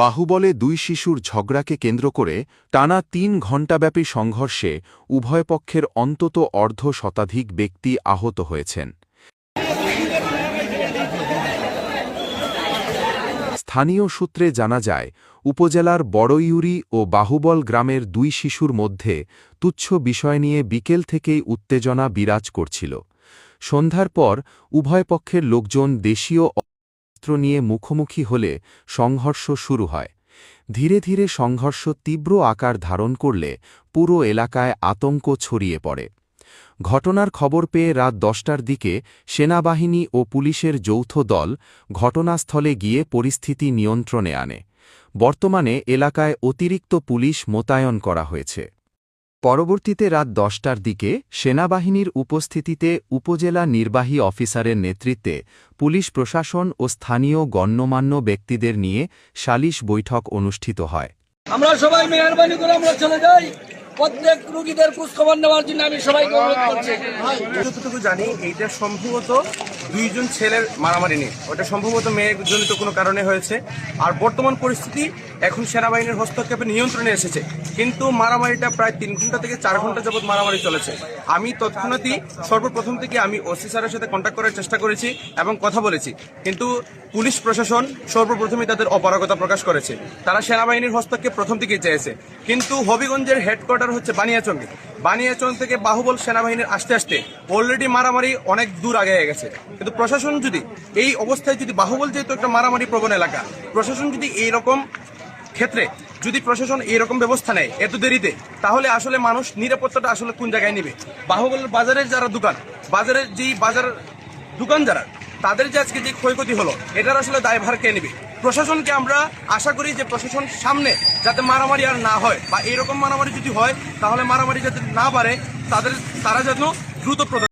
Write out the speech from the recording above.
বাহুবলে দুই শিশুর ঝগড়াকে কেন্দ্র করে টানা তিন ঘণ্টাব্যাপী সংঘর্ষে উভয় পক্ষের অন্তত অর্ধ শতাধিক ব্যক্তি আহত হয়েছেন। স্থানীয় সূত্রে জানা যায়, উপজেলার বড়ইউরি ও বাহুবল গ্রামের দুই শিশুর মধ্যে তুচ্ছ বিষয় নিয়ে বিকেল থেকেই উত্তেজনা বিরাজ করছিল। সন্ধ্যার পর উভয় পক্ষের লোকজন দেশীয় অস্ত্র নিয়ে মুখোমুখি হলে সংঘর্ষ শুরু হয়। ধীরে ধীরে সংঘর্ষ তীব্র আকার ধারণ করলে পুরো এলাকায় আতঙ্ক ছড়িয়ে পড়ে। ঘটনার খবর পেয়ে রাত দশটার দিকে সেনাবাহিনী ও পুলিশের যৌথ দল ঘটনাস্থলে গিয়ে পরিস্থিতি নিয়ন্ত্রণে আনে। বর্তমানে এলাকায় অতিরিক্ত পুলিশ মোতায়েন করা হয়েছে। পরবর্তীতে রাত দশটার দিকে সেনাবাহিনীর উপস্থিতিতে উপজেলা নির্বাহী অফিসারের নেতৃত্বে পুলিশ প্রশাসন ও স্থানীয় গণ্যমান্য ব্যক্তিদের নিয়ে সালিশ বৈঠক অনুষ্ঠিত হয়। আমরা সবাই মেহরবানি করে আমরা চলে যাই। প্রত্যেক রুগীদের খোঁজখবর নেওয়ার জন্য আমি সবাইকে অনুরোধ করছি। যতটুকু জানি এইটা সম্ভবত দুইজন ছেলের মারামারি নেই ওটা সম্ভবত মেয়ের জনিত কোনো কারণে হয়েছে। আর বর্তমান পরিস্থিতি, এখন সেনাবাহিনীর হস্তক্ষেপে নিয়ন্ত্রণে এসেছে। কিন্তু মারামারিটা প্রায় তিন ঘণ্টা থেকে চার ঘণ্টা যাবৎ মারামারি চলেছে। আমি তৎক্ষণাৎই সর্বপ্রথম থেকে আমি ওসি স্যারের সাথে কন্ট্যাক্ট করার চেষ্টা করেছি এবং কথা বলেছি। কিন্তু পুলিশ প্রশাসন সর্বপ্রথমে তাদের অপারগতা প্রকাশ করেছে। তারা সেনাবাহিনীর হস্তক্ষেপ প্রথম থেকেই চেয়েছে কিন্তু হবিগঞ্জের হেডকোয়ার্টার হচ্ছে বানিয়াচঙ্গে। বানিয়াচং থেকে বাহুবল সেনাবাহিনীর আসতে আসতে অলরেডি মারামারি অনেক দূর আগে গেছে। কিন্তু প্রশাসন যদি এই অবস্থায় যদি বাহুবল যেহেতু একটা মারামারি প্রবণ এলাকা, প্রশাসন যদি এই রকম ক্ষেত্রে যদি প্রশাসন এরকম ব্যবস্থা নেয় এত দেরিতে, তাহলে আসলে মানুষ নিরাপত্তাটা আসলে কোন জায়গায় নেবে? বাহুবলের বাজারের যারা দোকান, বাজারের যেই বাজার দোকান যারা, তাদের যে আজকে যে ক্ষয়ক্ষতি হলো, এটার আসলে দায়ভার কে নেবে? প্রশাসনকে আমরা আশা করি যে প্রশাসন সামনে যাতে মারামারি আর না হয়, বা এরকম মারামারি যদি হয়, তাহলে মারামারি যাতে না বাড়ে, তাদের, তারা যেন দ্রুত